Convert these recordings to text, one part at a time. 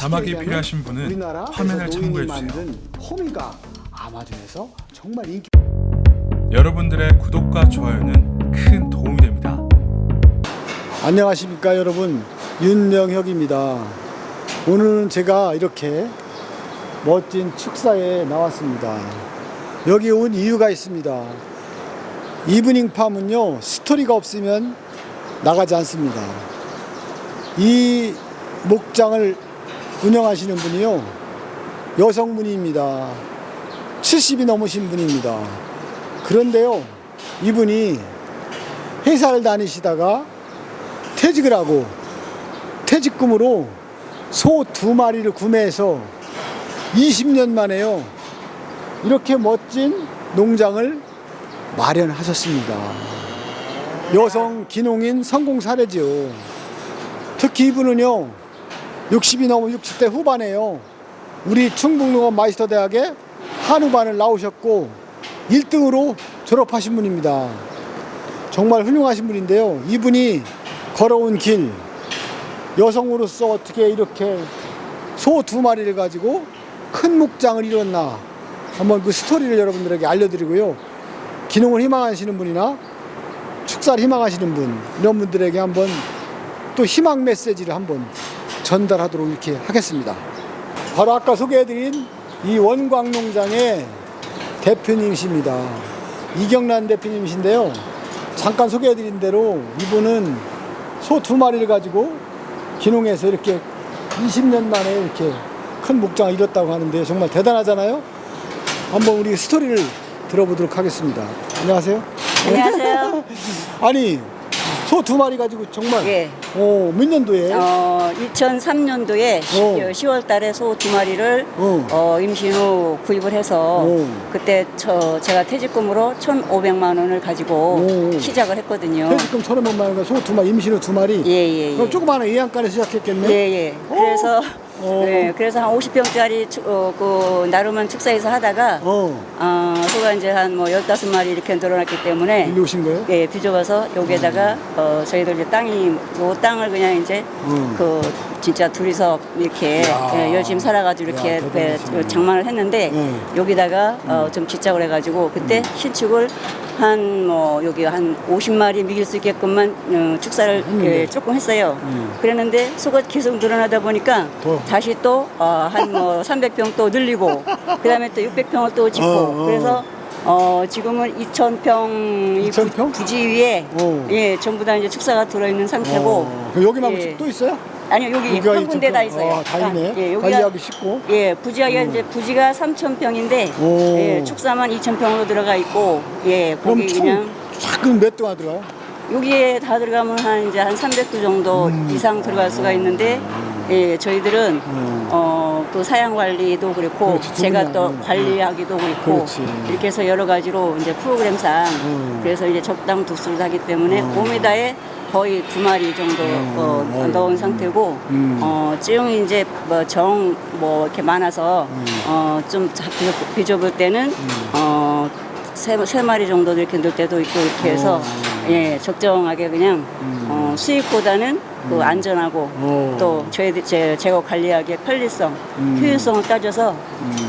자막이 필요하신 분은 화면을 참고해 주세요. 호미가 아마존에서 정말 인기 여러분들의 구독과 좋아요는 큰 도움이 됩니다. 안녕하십니까 여러분. 윤명혁입니다. 오늘은 제가 이렇게 멋진 축사에 나왔습니다. 여기 온 이유가 있습니다. 이브닝 팜은요 스토리가 없으면 나가지 않습니다. 이 목장을 운영하시는 분이요 여성분입니다 70이 넘으신 분입니다 그런데요 이분이 회사를 다니시다가 퇴직을 하고 퇴직금으로 소 두 마리를 구매해서 20년 만에요 이렇게 멋진 농장을 마련하셨습니다. 여성 기농인 성공 사례죠. 특히 이분은요 60이 넘어 60대 후반에요 우리 충북농업 마이스터 대학에 한우반을 나오셨고 1등으로 졸업하신 분입니다. 정말 훌륭하신 분인데요. 이분이 걸어온 길, 여성으로서 어떻게 이렇게 소 두 마리를 가지고 큰 목장을 이뤘나 한번 그 스토리를 여러분들에게 알려드리고요. 기농을 희망하시는 분이나 축사를 희망하시는 분 이런 분들에게 한번 또 희망 메시지를 한번 전달하도록 이렇게 하겠습니다. 바로 아까 소개해드린 이 원광농장의 대표님이십니다. 이경란 대표님이신데요. 잠깐 소개해드린 대로 이분은 소 두 마리를 가지고 기농해서 이렇게 20년 만에 이렇게 큰 목장을 이뤘다고 하는데 정말 대단하잖아요. 한번 우리 스토리를 들어보도록 하겠습니다. 안녕하세요. 안녕하세요. 아니 소 두 마리 가지고 정말 예. 어, 몇 년도에 어, 2003년도에 어. 10월 달에 소 두 마리를 어. 어, 임신 후 구입을 해서 어. 그때 저 제가 퇴직금으로 1,500만 원을 가지고 어. 시작을 했거든요. 퇴직금 천원 만원 소두 마리 임신 후 두 마리 예, 예, 예. 그럼 조그마한 예안가에 시작했겠네. 예, 예. 그래서 어. 네, 그래서 한 50평짜리 어, 그 나름은 축사에서 하다가 어, 어. 소가 이제 한뭐 15마리 이렇게 늘어났기 때문에 일로 오신 거예요? 예, 뒤져봐서 여기에다가 어, 저희들 이제 땅이 요 땅을 그냥 이제 음. 그 진짜 둘이서 이렇게 야. 예, 열심히 살아가지고 이렇게 야, 대단하시네. 그 장만을 했는데 음. 여기다가 어, 좀 집착을 해가지고 그때 신축을 한 뭐 여기 한 50마리 미길 수 있게끔만 어, 축사를 했는데. 예, 조금 했어요. 음. 그랬는데 소가 계속 늘어나다 보니까 더. 다시 또 한 뭐 300평 또 늘리고 그다음에 또 600평을 또 짓고 어, 어. 그래서 어 지금은 2,000평 2000 평? 부지 위에 어. 예 전부 다 이제 축사가 들어있는 상태고 어. 그럼 여기 말고 예. 또 있어요? 아니요 여기 여기가 한 군데 다 2000평. 있어요. 아, 다행이네. 예, 여기가 관리하기 쉽고. 예 부지가 이제 부지가 3,000평인데 오. 예, 축사만 2,000평으로 들어가 있고 예 그럼 거기 총 그냥 작은 몇 동안 들어가요? 여기에 다 들어가면 한 이제 한 300도 정도 음. 이상 들어갈 수가 있는데 예 저희들은 음. 어 또 사양 관리도 그렇고 그렇지, 두 제가. 또 음. 관리하기도 그렇고 그렇지. 이렇게 해서 여러 가지로 이제 프로그램상 음. 그래서 이제 적당 두수를 하기 때문에 음. 5m에 거의 두 마리 정도 음. 어, 어이구. 넣은 상태고 음. 어 찌용이 이제 뭐 정뭐 이렇게 많아서 음. 어 좀 비좁을 때는 어세 세 마리 정도 이렇게 넣을 때도 있고 이렇게 해서 어. 예 적정하게 그냥 음. 어, 수익보다는 그 안전하고 어. 또 저희 제 제거 관리하기에 편리성, 음. 효율성을 따져서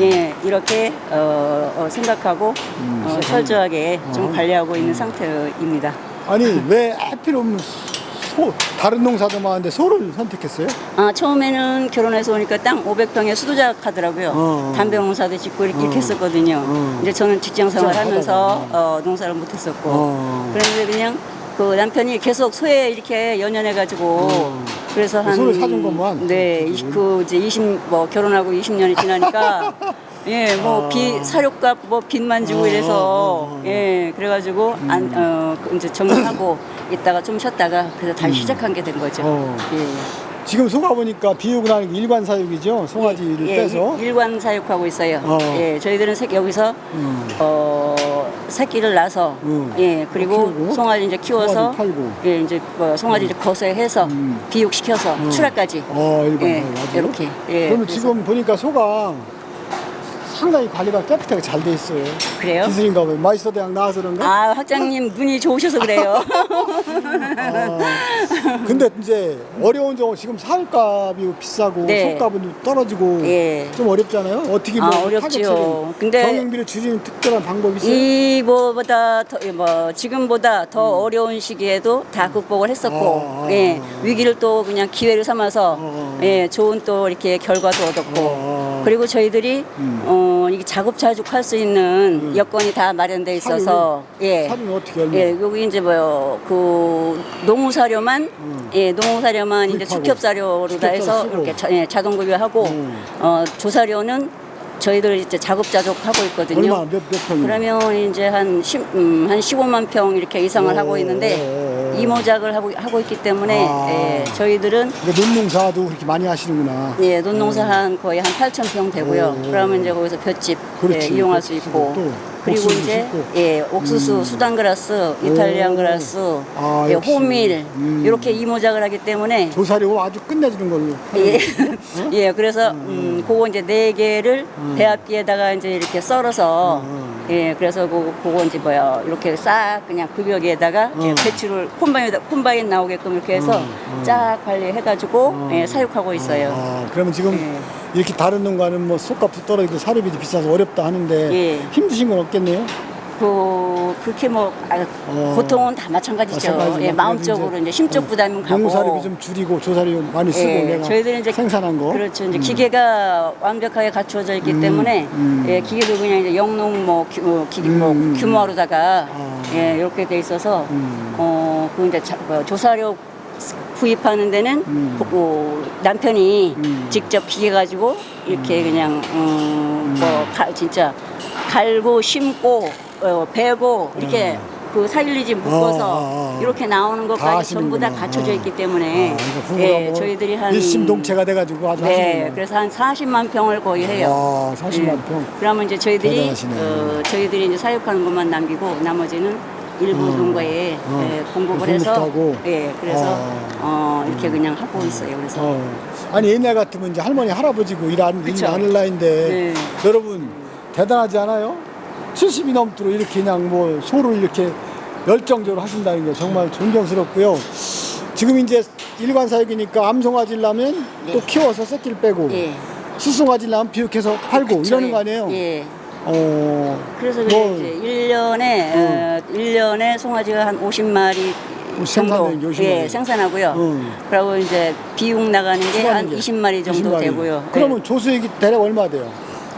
예 이렇게 어, 어, 생각하고 음, 어. 철저하게 좀 어. 관리하고 있는 상태입니다. 아니 왜 하필 없는 소 다른 농사도 많은데 소를 선택했어요? 아 처음에는 결혼해서 오니까 땅 500평에 수도작 하더라고요. 어. 담배 농사도 짓고 이렇게, 어. 이렇게 했었거든요. 어. 이제 저는 직장 생활하면서 하다가. 어, 농사를 못했었고 어. 그런데 그냥 그 남편이 계속 소에 이렇게 연연해가지고 어. 그래서 한 소를 사준 것만? 네. 이십- 그 이제 20 뭐 결혼하고 20년이 지나니까 예, 뭐 아. 비 사료값 뭐 빚만 지고 어, 이래서 어, 어. 예, 그래가지고 안 어, 그 이제 정리하고 있다가 좀 쉬었다가 그래서 다시 시작한 게 된 거죠. 어. 예. 지금 소가 보니까 비육은 아니고 일관 사육이죠. 송아지를 예, 빼서. 일- 일관 사육하고 있어요. 어. 예, 저희들은 새, 여기서 음. 어, 새끼를 낳아서 음. 예, 그리고 키우고, 송아지 이제 키워서 송아지 팔고. 예, 이제 뭐 송아지 이제 거세해서 음. 비육시켜서 음. 출하까지 어, 일관 예, 사육 아주. 이렇게 예, 그러면 그래서- 지금 보니까 소가 상당히 관리가 깨끗하게 잘 돼 있어요. 그래요? 기술인가 봐요. 마이스터 대학 나와서 그런가? 아, 학장님 눈이 좋으셔서 그래요. 아, 근데 이제 어려운 점은 지금 살값이 비싸고 네. 속값은 떨어지고 예. 좀 어렵잖아요. 어떻게 뭐 아, 어렵지요. 근데 경영비를 줄이는 특별한 방법이 있어요? 이보다 더, 뭐 지금보다 더 어려운 시기에도 다 극복을 했었고 음. 아, 예 아. 위기를 또 그냥 기회로 삼아서 어. 예 좋은 또 이렇게 결과도 얻었고 어. 그리고 저희들이 음. 어 이게 자급자족할 수 있는 여건이 다 마련돼 있어서 예 사료는 어떻게 얼마? 예, 여기 이제 뭐요, 그 농무사료만, 음. 예, 농무사료만 이제 구입하고. 수협사료로 다 수협사료 해서 쓰고. 이렇게 자, 예, 자동 구비하고, 음. 어, 조사료는 저희들 이제 자급자족 하고 있거든요. 얼마 몇, 몇 평이요? 그러면 이제 한 10, 음, 한 15만 평 이렇게 이상을 오, 하고 있는데, 오, 오. 이모작을 하고, 하고 있기 때문에, 아. 예, 저희들은 그러니까 논농사도 그렇게 많이 하시는구나. 예, 논농사 한 거의 한 8천 평 되고요. 오. 그러면 이제 거기서 볏짚 예, 그렇지. 이용할 수 있고. 또 그리고 옥수수 이제 심고. 예, 옥수수, 수단 그라스, 이탈리안 그라스, 아, 예, 역시. 호밀 음. 이렇게 이모작을 하기 때문에 조사료 아주 끝내주는 걸로. 예, 예, 그래서 음, 그거 이제 네 개를 배합기에다가 이제 이렇게 썰어서 음. 예, 그래서 그거, 그거 이제 뭐야 이렇게 싹 그냥 급여기에다가 이제 음. 배추를 콤바인 콤바인 나오게끔 이렇게 해서 음, 음. 쫙 관리해가지고 음. 예, 사육하고 있어요. 아, 그러면 지금 예. 이렇게 다른 농가는 뭐 속값도 떨어지고 사료비도 비싸서 어렵다 하는데 예. 힘드신 건 없겠네요. 그 그렇게 뭐 아, 어. 고통은 다 마찬가지죠. 마찬가지지만 예, 마음적으로 이제 심적 어, 부담은 가고. 농사료비 좀 줄이고 조사료 많이 쓰고 예, 내가 저희들은 이제 생산한 거. 그렇죠. 이제 음. 기계가 완벽하게 갖추어져 있기 음, 때문에 음. 예, 기계도 그냥 이제 영농 뭐, 규, 어, 기, 뭐 음, 음. 규모로다가 아. 예, 이렇게 돼 있어서 음. 어, 그 이제 자, 뭐, 조사료 구입하는 데는 음. 그, 어, 남편이 음. 직접 기계 가지고 이렇게 그냥 음, 뭐 가, 진짜 갈고 심고 어, 베고 이렇게 그 사일리지 묶어서 아, 아, 아. 이렇게 나오는 다 것까지 전부 다 하시는구나. 갖춰져 있기 때문에 아, 그러니까 부부가 예, 뭐 저희들이 한 일심동체가 돼가지고 아주 네. 그래서 한 40만 평을 거의 해요. 아, 40만 예. 평. 그러면 이제 저희들이 대단하시네. 어, 저희들이 이제 사육하는 것만 남기고 나머지는 일부 어, 농가에 어, 예, 공급을 공급도 해서 하고. 예, 그래서 아. 어, 이렇게 그냥 하고 있어요. 그래서 어. 아니 옛날 같으면 이제 할머니 할아버지고 일안 그쵸. 일하는 나이인데 네. 여러분 대단하지 않아요? 70이 넘도록 이렇게 그냥 뭐 소를 이렇게 열정적으로 하신다는 게 정말 존경스럽고요. 지금 이제 일반 사육이니까 암송아지려면 네. 또 키워서 새끼를 빼고 예. 수송아지려면 비육해서 팔고 그쵸, 이러는 예. 거 아니에요? 예. 어. 그래서 뭐, 이제 1년에 어, 1년에 송아지가 한 50마리 정도 생산되는 게 50마리. 예, 생산하고요. 음. 그리고 이제 비육 나가는 게 한 수가는 게 20마리 정도 20마리. 되고요. 그러면 예. 조수액이 대략 얼마 돼요?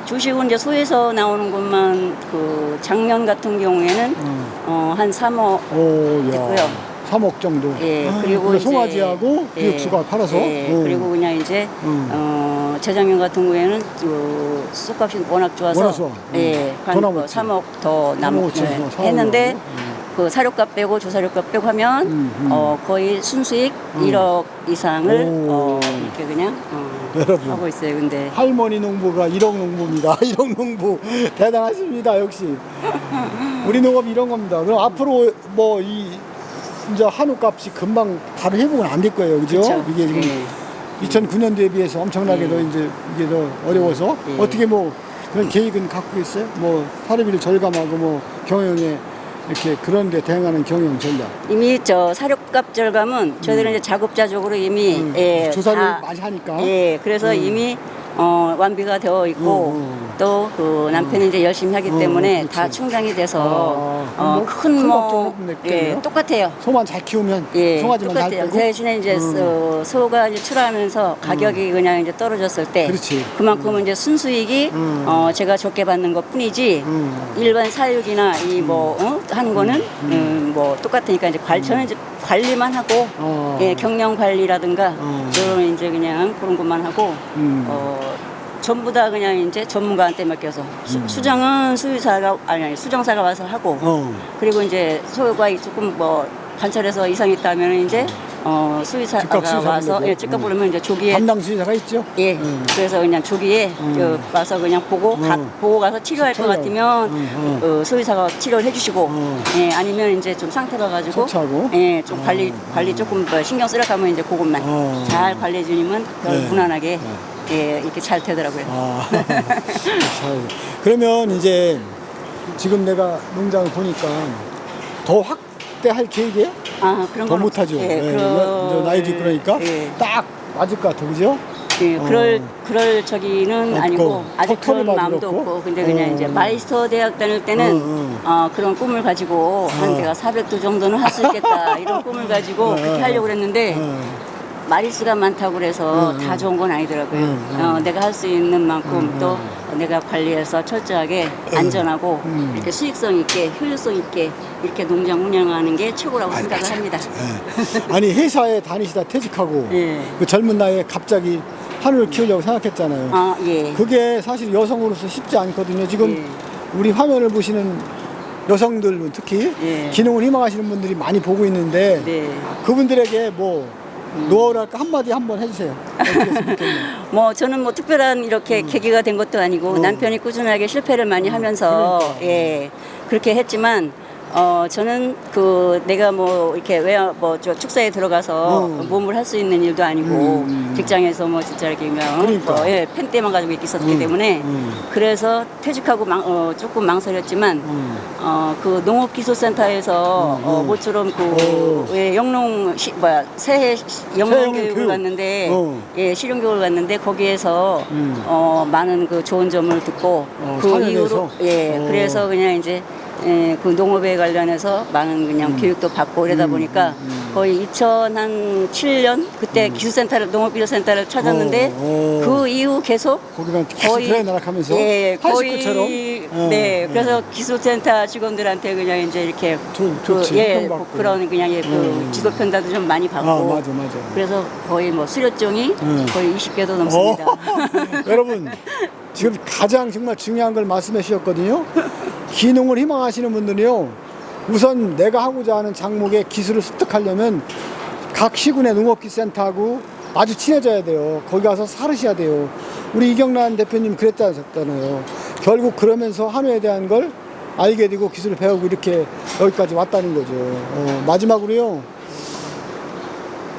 주식은 이제 소에서 나오는 것만 그 작년 같은 경우에는 음. 어, 한 3억 오, 야. 됐고요. 3억 정도. 예, 아, 그리고 이제 송아지하고 예, 비육수가 팔아서. 예, 음. 그리고 그냥 이제 음. 어, 재작년 같은 경우에는 그 쑥값이 워낙 좋아서 워낙 좋아. 예, 더한 남았지. 3억 더 남, 그렇지. 네, 뭐 사억이 했는데. 음. 그 사료값 빼고 조사료값 빼고 하면 음, 음. 어, 거의 순수익 음. 1억 이상을 오. 어, 이렇게 그냥 어, 여러분. 하고 있어요. 근데 할머니 농부가 1억 농부입니다. 1억 농부 대단하십니다. 역시 우리 농업 이런 겁니다. 그럼 앞으로 뭐 이 이제 한우 값이 금방 바로 회복은 안 될 거예요, 그죠? 그쵸? 이게 지금 예. 2009년도에 비해서 엄청나게 예. 더 이제 이게 더 어려워서 예. 어떻게 뭐 그런 계획은 갖고 있어요? 뭐 사료비를 절감하고 뭐 경영에 이렇게 그런 데 대응하는 경영 전략. 이미 저 사료값 절감은 저희들은 이제 자급자족으로 이미 음, 예, 조사를 다- 많이 하니까. 예, 그래서 음. 이미 어, 완비가 되어 있고 음, 음. 또 그 남편이 이제 열심히 하기 음, 때문에 그렇지. 다 충당이 돼서 아, 어, 뭐 큰 큰 뭐 걱정은 없겠네요. 예, 똑같아요. 소만 잘 키우면 예, 송아지만 잘 똑같아요. 빼고. 대신에 이제 음. 소, 소가 이제 출하하면서 가격이 그냥 이제 떨어졌을 때 그렇지. 그만큼은 이제 순수익이 음. 어, 제가 적게 받는 것 뿐이지 음. 일반 사육이나 이뭐 어? 하는 거는 음, 뭐 똑같으니까 이제 관 저는 이제 관리만 하고 어. 예, 경영 관리라든가 어. 저는 이제 그냥 그런 것만 하고 음. 어, 전부 다 그냥 이제 전문가한테 맡겨서 음. 수, 정은 수의사가 아니 아니 수정사가 와서 하고 어. 그리고 이제 소가 조금 뭐 관찰해서 이상 이 있다면 이제 어, 수의사가 즉각 수의사 와서. 예, 즉각 음. 부르면 이제 조기에 담당 수의사가 있죠? 예, 음. 그래서 그냥 조기에 음. 저 와서 그냥 보고 가, 음. 보고 가서 치료할 것 치료. 같으면 음, 어, 수의사가 치료를 해주시고 음. 예, 아니면 이제 좀 상태가 가지고 처치하고? 예, 좀 음. 관리 관리 조금 뭐 신경 쓰라 하면 이제 그것만 어. 잘 관리해 주면 네. 무난하게 네. 예, 이렇게 잘 되더라고요. 아, 잘. 그러면 이제 지금 내가 농장을 보니까 더 확 대할 계획이에요? 아, 그런 더 건 못하죠. 없- 예, 예, 이제 나이도 그러니까 예. 딱 맞을 것 같아, 그죠? 예, 그럴 어. 그럴 저기는 없고, 아니고 아직 그런 마음도 만들었고. 없고 근데 그냥 어. 이제 마이스터 대학 다닐 때는 어, 어, 그런 꿈을 가지고 한 어. 내가 400도 정도는 할 수 있겠다 이런 꿈을 가지고 어, 그렇게 어. 하려고 그랬는데 어. 마리수가 많다고 그래서 음, 다 좋은 건 아니더라고요. 음, 음. 어, 내가 할 수 있는 만큼 음, 또 내가 관리해서 철저하게 안전하고 음. 이렇게 수익성 있게 효율성 있게 이렇게 농장 운영하는 게 최고라고 아이, 생각을 맞아, 합니다. 예. 아니 회사에 다니시다 퇴직하고 예. 그 젊은 나이에 갑자기 한우를 키우려고 생각했잖아요. 아, 예. 그게 사실 여성으로서 쉽지 않거든요. 지금 예. 우리 화면을 보시는 여성들 특히 예. 기농을 희망하시는 분들이 많이 보고 있는데 네. 그분들에게 뭐 노하우랄까 한마디 한번 해주세요. 뭐 저는 뭐 특별한 이렇게 계기가 된 것도 아니고 음. 남편이 꾸준하게 실패를 많이 하면서 그러니까. 예 그렇게 했지만 어 저는 그 내가 뭐 이렇게 왜뭐저 축사에 들어가서 음. 몸을 할 수 있는 일도 아니고 음, 음. 직장에서 뭐 진짜 이렇게 그냥 그러니까. 뭐, 예, 펜대만 가지고 있었기 음, 때문에 음. 그래서 퇴직하고 망, 어, 조금 망설였지만 음. 어, 그 농업기술센터에서 음, 어, 음. 모처럼 그 오. 예, 영농 시, 뭐야 새해 시- 영농 영농 교육을 교육. 갔는데 어. 예 실용 교육을 갔는데 거기에서 음. 어, 많은 그 좋은 점을 듣고 어, 그? 이후로 예 어. 그래서 그냥 이제 예, 그 농업에 관련해서 많은 그냥 교육도 받고 이러다 음, 보니까 음, 음. 거의 2007년 그때 기술센터를 농업기술센터를 찾았는데 어, 어. 그 이후 계속 거기만 계속 들어나락하면서 예, 거의 하이스쿨처럼 어, 네 어. 그래서 기술센터 직원들한테 그냥 이제 이렇게 좋- 그, 좋지, 예평 받고. 그런 그냥 예, 그 음. 지도 편달도 좀 많이 받고 아 맞아 맞아. 그래서 거의 뭐 수료증이 음. 거의 20개도 넘습니다. 어, 여러분 지금 가장 정말 중요한 걸 말씀해 주셨거든요. 기농을 희망하시는 분들이요. 우선 내가 하고자 하는 작목의 기술을 습득하려면 각 시군의 농업기센터하고 아주 친해져야 돼요. 거기 가서 살으셔야 돼요. 우리 이경란 대표님 그랬다잖아요. 결국 그러면서 한우에 대한 걸 알게 되고 기술을 배우고 이렇게 여기까지 왔다는 거죠. 어, 마지막으로요.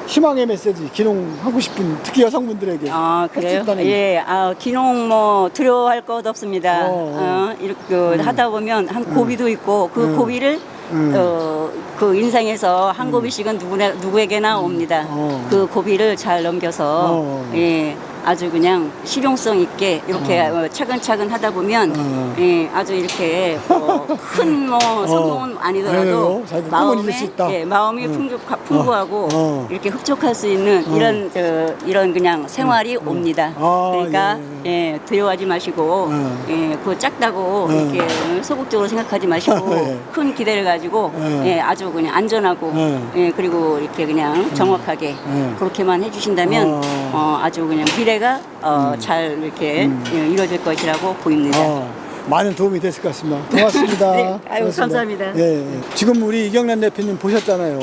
희망의 메시지 기농하고 싶은 특히 여성분들에게 아 그래요? 있다는 예, 아 기농 뭐 두려워할 것 없습니다. 어, 어, 어. 이렇게 그 하다 보면 한 고비도 있고 그 음. 고비를 음. 어, 그 인생에서 한 고비씩은 누구나 누구에게나 옵니다. 어. 그 고비를 잘 넘겨서 어. 예. 아주 그냥 실용성 있게 이렇게 어, 차근차근 하다 보면 어. 예, 아주 이렇게 큰 뭐 성공은 아니더라도 아니에요. 자기 꿈은 마음에 이룰 수 있다. 예, 마음이 어. 풍부, 풍부하고 어. 이렇게 흡족할 수 있는 어. 이런 저, 이런 그냥 생활이 옵니다. 아, 그러니까 예, 예, 두려워하지 마시고 어. 예, 그 작다고 어. 이렇게 소극적으로 생각하지 마시고 예. 큰 기대를 가지고 어. 예, 아주 그냥 안전하고 어. 예, 그리고 이렇게 그냥 정확하게 어. 그렇게만 해주신다면 어. 어, 아주 그냥 미래 가 어, 잘 이렇게 예, 이루어질 것이라고 보입니다. 어, 많은 도움이 됐을 것 같습니다. 고맙습니다. 네, 아유, 고맙습니다. 감사합니다. 예, 예. 지금 우리 이경란 대표님 보셨잖아요.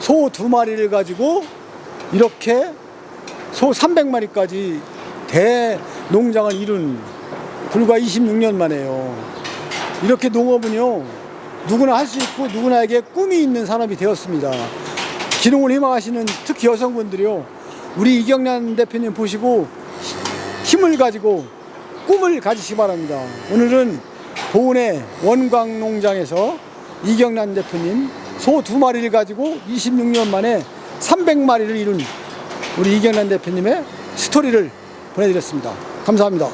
소 두 마리를 가지고 이렇게 소 300마리까지 대농장을 이룬 불과 26년 만에요. 이렇게 농업은요, 누구나 할 수 있고 누구나에게 꿈이 있는 산업이 되었습니다. 기농을 희망하시는 특히 여성분들이요, 우리 이경란 대표님 보시고 힘을 가지고 꿈을 가지시기 바랍니다. 오늘은 보은의 원광 농장에서 이경란 대표님 소 두 마리를 가지고 26년 만에 300마리를 이룬 우리 이경란 대표님의 스토리를 보내드렸습니다. 감사합니다.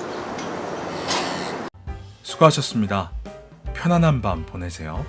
수고하셨습니다. 편안한 밤 보내세요.